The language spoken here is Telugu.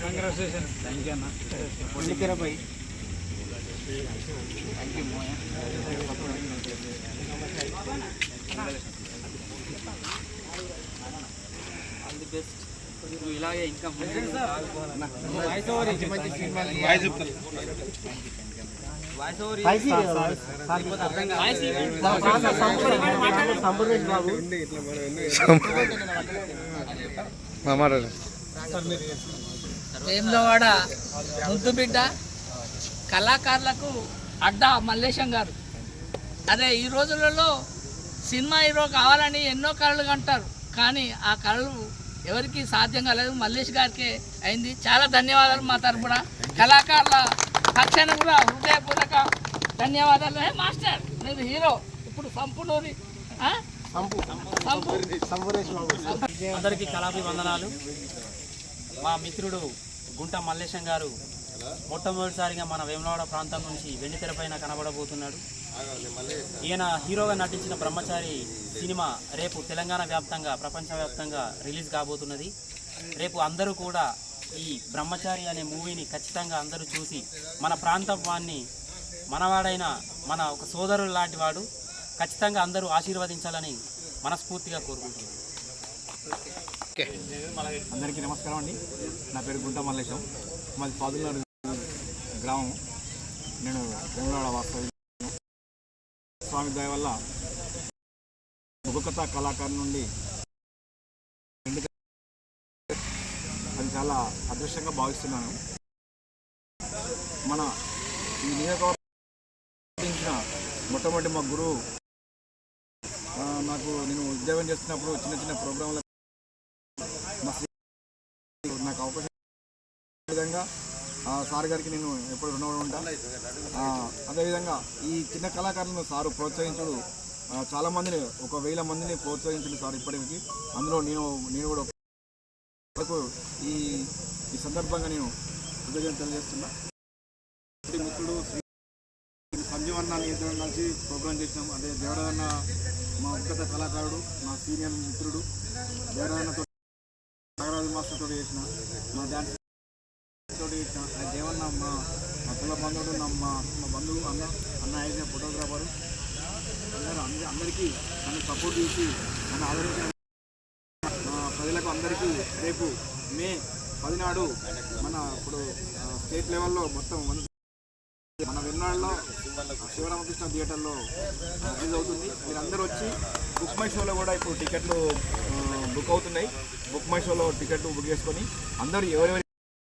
కంగ్రాచులేషన్ థ్యాంక్ యూ అన్న ఎన్నికలపై ఆల్ ది బెస్ట్ నువ్వు ఇలాగే ఇంకా ముందుకు వాయిస్ వేములవాడ ముద్దు బిడ్డ కళాకారులకు అడ్డా మల్లేశం గారు. అదే ఈ రోజులలో సినిమా హీరో కావాలని ఎన్నో కళలు కంటారు. కానీ ఆ కళలు ఎవరికి సాధ్యం కాలేదు మల్లేష్ గారికి అయింది. చాలా ధన్యవాదాలు మా తరఫున కళాకారుల పక్షాన కూడా హృదయపూర్వక ధన్యవాదాలు. మాస్టర్ మీరు హీరో ఇప్పుడు సంపూర్ణూరి అందరికీ కళాభివందనాలు. మా మిత్రుడు గుంట మల్లేశం గారు మొట్టమొదటిసారిగా మన వేములవాడ ప్రాంతం నుంచి వెండితెర పైన కనబడబోతున్నాడు. ఈయన హీరోగా నటించిన బ్రహ్మచారి సినిమా రేపు తెలంగాణ వ్యాప్తంగా ప్రపంచవ్యాప్తంగా రిలీజ్ కాబోతున్నది. రేపు అందరూ కూడా ఈ బ్రహ్మచారి అనే మూవీని ఖచ్చితంగా అందరూ చూసి మన ప్రాంతం వాడిని మనవాడైన మన ఒక సోదరుడు లాంటి వాడు ఖచ్చితంగా అందరూ ఆశీర్వదించాలని మనస్ఫూర్తిగా కోరుకుంటున్నాను. అందరికీ నమస్కారం అండి. నా పేరు గుంట మల్లేశం. మాది పాదులనాడు గ్రామం. నేను వెంగళవాడ వాస్తవ్యం స్వామి దయ వల్ల ముఖకథ కళాకారు నుండి చాలా అదృష్టంగా భావిస్తున్నాను. మన ఈ నియోజకవర్గించిన మొట్టమొదటి మా గురువు నాకు నేను ఉద్యోగం చేస్తున్నప్పుడు చిన్న చిన్న ప్రోగ్రాంల నాకు అవకాశం విధంగా ఆ, సార్ గారికి నేను ఎప్పుడు రుణపడి ఉంటాను అదేవిధంగా ఈ చిన్న కళాకారులను సారు ప్రోత్సహించుడు చాలామందిని ఒక వేల మందిని ప్రోత్సహించింది సార్ ఇప్పటికి. అందులో నేను నేను కూడా ఈ ఈ సందర్భంగా నేను కృతజ్ఞత తెలియజేస్తున్నా. శ్రీ మిత్రుడు సంజీవన్న సంజీవ్ ఇద్దరం కలిసి ప్రోగ్రాం చేసినాం. అదే దేవరాజన్న మా ఉక్కత కళాకారుడు మా సీనియర్ మిత్రుడు. దేవరాజన్నతో నాగరాజు మాస్టర్ తోటి చేసిన మా డాన్స్ తోటి చేసిన ఆ దేవన్న మా మా కుల బంధువుడు మా మా బంధువు అన్న అన్న అయిన ఫోటోగ్రాఫరు. అందరూ అందరి అందరికీ నన్ను సపోర్ట్ చేసి నన్ను ఆదరించిన ప్రజలకు అందరికీ రేపు మే పదినాడు మన ఇప్పుడు స్టేట్ లెవెల్లో మొత్తం మన మన శివరామకృష్ణ థియేటర్లో రిలీజ్ అవుతుంది. మీరందరూ వచ్చి బుక్ మై షోలో కూడా ఇప్పుడు టికెట్లు బుక్ అవుతున్నాయి. బుక్ మై షోలో టికెట్లు బుక్ చేసుకొని అందరూ ఎవరెవరి